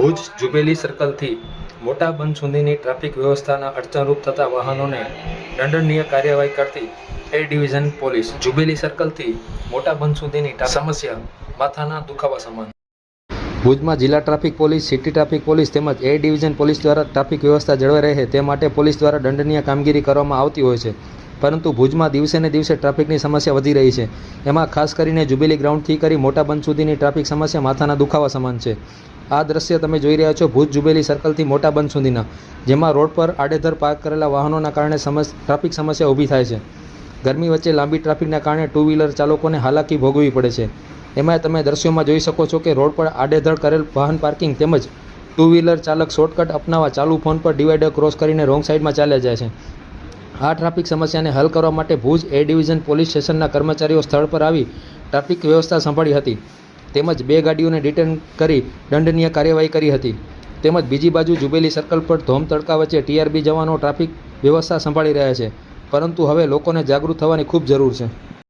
Bhuj jubilee સર્કલથી મોટા બંધ સુધીની ટ્રાફિક વ્યવસ્થાના અડચણરૂપ થતા વાહનોને દંડનીય કાર્યવાહી કરતી એ ડિવિઝન પોલીસ જુબેલી સર્કલથી મોટા બંધ સુધીની સમસ્યા માથાના દુખાવા સમાન. ભુજમાં જિલ્લા traffic police, city traffic police તેમજ એ ડિવિઝન પોલીસ દ્વારા ટ્રાફિક વ્યવસ્થા જળવાઈ રહે તે માટે પોલીસ દ્વારા દંડનીય કામગીરી કરવામાં આવતી હોય છે. પરંતુ ભુજમાં દિવસે ને દિવસે ટ્રાફિકની સમસ્યા વધી રહી છે. એમાં ખાસ કરીને જુબેલી ગ્રાઉન્ડથી કરી મોટા બંધ સુધીની ટ્રાફિક સમસ્યા માથાના દુખાવા સમાન છે. આ દ્રશ્ય તમે જોઈ રહ્યા છો ભુજ જુબેલી સર્કલથી મોટા બંધ સુધીના, જેમાં રોડ પર આડેધર પાર્ક કરેલા વાહનોના કારણે ટ્રાફિક સમસ્યા ઊભી થાય છે. ગરમી વચ્ચે લાંબી ટ્રાફિકના કારણે ટુ વ્હીલર ચાલકોને હાલાકી ભોગવવી પડે છે. એમાં તમે દ્રશ્યોમાં જોઈ શકો છો કે રોડ પર આડેધડ કરેલ વાહન પાર્કિંગ તેમજ ટુ વ્હીલર ચાલક શોર્ટકટ અપનાવવા ચાલુ ફોન પર ડિવાઈડર ક્રોસ કરીને રોંગ સાઈડમાં ચાલ્યા જાય છે. આ ટ્રાફિક સમસ્યાને હલ કરવા માટે ભુજ એ ડિવિઝન પોલીસ સ્ટેશનના કર્મચારીઓ સ્થળ પર આવી ટ્રાફિક વ્યવસ્થા સંભાળી હતી. તેમજ બે ગાડીઓને ડિટેન કરી દંડનીય કાર્યવાહી કરી હતી. તેમજ બીજી બાજુ જુબેલી સર્કલ પર ધોમ તડકા વચ્ચે ટીઆરબી જવાનો ટ્રાફિક વ્યવસ્થા સંભાળી રહ્યા છે. પરંતુ હવે લોકોને જાગૃત થવાની ખૂબ જરૂર છે.